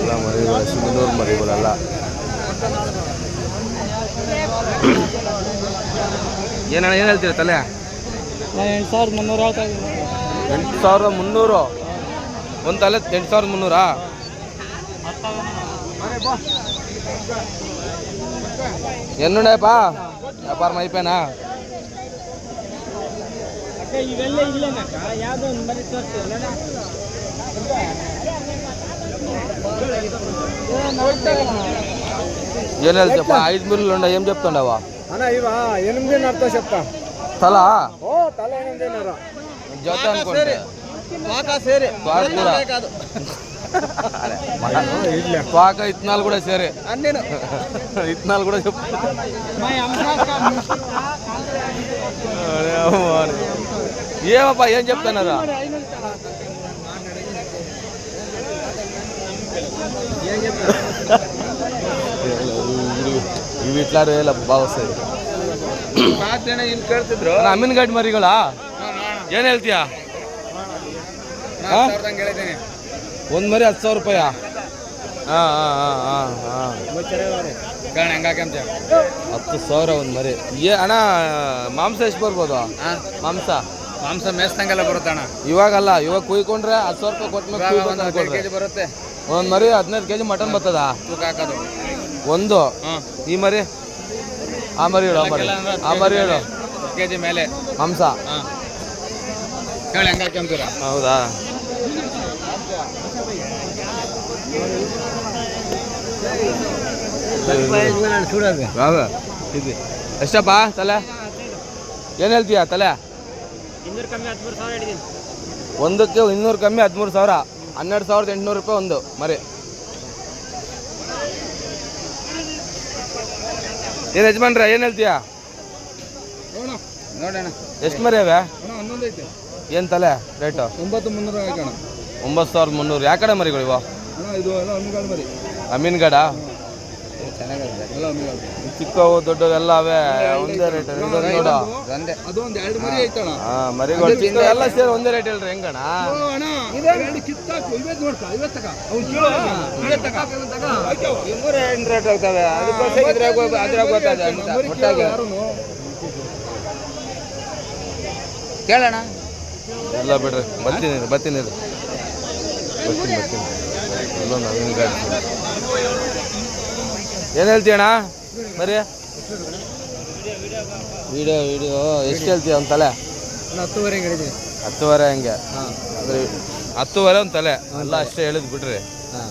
ಎಲ್ಲ ಮರಿಗಳ ಸಿಂಧನೂರು ಮರಿಗಳೆಲ್ಲ ಏನಣ್ಣ ಏನು ಹೇಳ್ತೀರಾ ತಲೆ? ಎಂಟು ಸಾವಿರದ ಮುನ್ನೂರ ಎಂಟು ಸಾವಿರದ ಮುನ್ನೂರು? ಒಂದು ತಲೆ ಎಂಟು ಸಾವಿರದ ಮುನ್ನೂರಾ? ಎನ್ನುಡೇಪಾ ವ್ಯಾಪಾರ ಮೈಪೇನಾ? ಇವೆಲ್ಲ ಇಲ್ಲೇನಕ್ಕ ಯಾವುದೋ ಒಂದು ಮರಿ ತೋರಿಸ್ತೀವಲ್ಲ ఏం చెప్ప ఐదు మిల్లులు ఉండ ఏం చెప్తుండవా అన్న ఇవా ఎనిమిదిన్నరతో చెప్తా తల ఓ తల ఎనిమిదిన్నర జత అనుకోండి సేరే త్వాక కూడా త్వాక ఇత్తనాలు కూడా సరే అన్నేను ఇత్తనాలు కూడా చెప్పు ఏమబ్బా ఏం చెప్తున్నారా? ಇವು ಇಟ್ಲಾರು ಎಲ್ಲ ಕೇಳ್ತಿದ್ರು? ಅಮೀನ್ ಗಾಡಿ ಮರಿಗಳ? ಏನು ಹೇಳ್ತೀಯಾ? ಒಂದು ಮರಿ ಹತ್ತು ಸಾವಿರ ರೂಪಾಯ? ಹಾಂ ಹಾಂ ಹಾಂ ಹಾಂ ಹತ್ತು ಸಾವಿರ ಒಂದು ಮರಿ. ಏ ಅಣ್ಣ ಮಾಂಸ ಎಷ್ಟು ಬರ್ಬೋದು? ಮಾಂಸ? ಮಾಂಸ ಮೇಸ್ತಂಗೆಲ್ಲ ಬರುತ್ತಣ್ಣ ಇವಾಗಲ್ಲ ಇವಾಗ ಕುಯ್ಕೊಂಡ್ರೆ ಹತ್ತು ಸಾವಿರ ರೂಪಾಯಿ ಕೊಟ್ಟ ಮೇಲೆ ಬರುತ್ತೆ. ಒಂದು ಮರಿ ಹದಿನೈದು ಕೆ ಜಿ ಮಟನ್ ಬರ್ತದ? ತೂಕ ಹಾಕೋದು. ಒಂದು? ಈ ಮರಿ? ಆ ಮರಿ ಹೇಳು ಆ ಮರಿ. ಆ ಮರಿ ಹೇಳು. ಕೆ ಜಿ ಮೇಲೆ. ಮಾಂಸ? ಹೇಳಿ ಹೆಂಗೆ ಹಾಕ್ಯಂತೀರ ಹೌದಾ? ಎಷ್ಟಪ್ಪ ತಲೆ? ಏನ್ ಹೇಳ್ತೀಯ ತಲೆ? ಇನ್ನೂರು ಕಮ್ಮಿ ಹದಿಮೂರು ಸಾವಿರ ಹಿಡಿದೀನಿ ಒಂದಕ್ಕೆ ಇನ್ನೂರು ಕಮ್ಮಿ ಹದಿಮೂರು ಸಾವಿರ. ಹನ್ನೆರಡು ಸಾವಿರದ ಎಂಟುನೂರು ರೂಪಾಯಿ ಒಂದು ಮರಿ. ಏನು ಯಜಮಾನ್ರ ಏನು ಹೇಳ್ತೀಯ? ನೋಡೋಣ. ಎಷ್ಟು ಮರಿ ಅವೆ? ಹನ್ನೊಂದು ಐತೆ. ಏನು ತಲೆ? ರೇಟು ಒಂಬತ್ತು ಮುನ್ನೂರು ಹಾಕೋಣ ಒಂಬತ್ತು ಸಾವಿರದ ಮುನ್ನೂರು. ಯಾವ ಕಡೆ ಮರಿಗಳು ಇವು ಇದು ಎಲ್ಲ ಮರಿ. ಅಮೀನ್ಗಡ ಚೆನ್ನಾಗಿದೆ ಎಲ್ಲ ಚಿಕ್ಕವು ದೊಡ್ಡ ಎಲ್ಲ ಅವೇ ಒಂದೇ ರೇಟ್ ನೋಡ. ಒಂದೇ ಅದು ಒಂದು ಎರಡು ಮರಿ ಐತಣ ಹಾ ಮರಿಗಳು ಚಿಕ್ಕ ಎಲ್ಲ ಸೇರಿ ಒಂದೇ ರೇಟ್ ಹೇಳ್ರಿ ಹೆಂಗಣ ಎಂಟು ರೇಟ್ ಆಗ್ತವೆ ಅದಕ್ಕೋಸ್ಕರ ಇದ್ರಾಗ ಅದ್ರಾಗ ಗೊತ್ತಾಗ ಒಟ್ಟಾಗಿ. ಕೇಳೋಣ? ಎಲ್ಲ ಬಿಡ್ರಿ ಬರ್ತೀನಿ ಬರ್ತೀನಿ. ಬರ್ತೀನಿ ಬರ್ತೀನಿ. ಇಲ್ಲೊಂದು ಗಾಡಿ ಏನು ಹೇಳ್ತೀಯಣ್ಣ? ಬರೀ ವಿಡಿಯೋ ವಿಡಿಯೋ. ಎಷ್ಟು ಹೇಳ್ತೀಯ ಒಂದು ತಲೆ? ಹತ್ತುವರೆ ಹತ್ತುವರೆ ಹಂಗೆ. ಅಂದರೆ ಹತ್ತುವರೆ ಒಂದು ತಲೆ. ಎಲ್ಲ ಅಷ್ಟೇ ಹೇಳಿದ್ ಬಿಡ್ರಿ ಹಾಂ.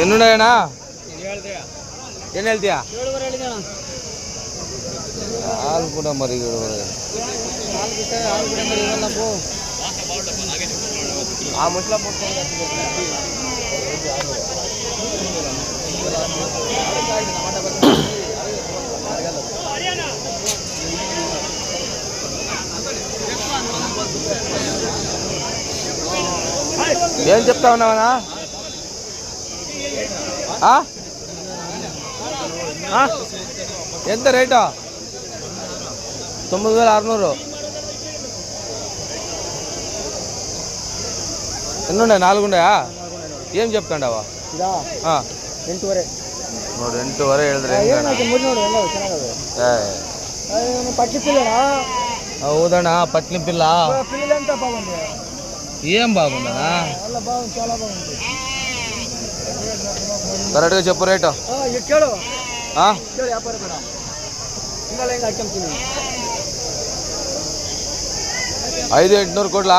ఎన్నున్నాయనా ఎన్ని వెళ్తాయా ఆలు కూడా మరి ఆ ముసలా ఏం చెప్తా ఉన్నావనా ఎంత రేటు తొమ్మిది వేల ఆరునూరు ఎన్నుండే నాలుగుండయా ఏం చెప్తాండవా ಇದಾ ಎಂಟೂವರೆ ನೋಡಿ ಎಂಟೂವರೆ ಹೇಳಿದ್ರೆ ಏನಾಯ್ತು ಮುರಿ ನೋಡು ಎಲ್ಲ ಚೆನ್ನಾಗದು ಪಟ್ಟಿ ಪಿಲ್ಲಣ ಹೌದಣ್ಣ పట్ని పిల్ల పిల్లలు ఎంత బాగుంది ఏం బాగుందనా చాలా బాగుంది చాలా బాగుంది ಕರೆಕ್ಟ್ಗೆ ಚಪ್ಪು ರೇಟ್ ಐದು ಎಂಟುನೂರು ಕೊಡ್ಲಾ?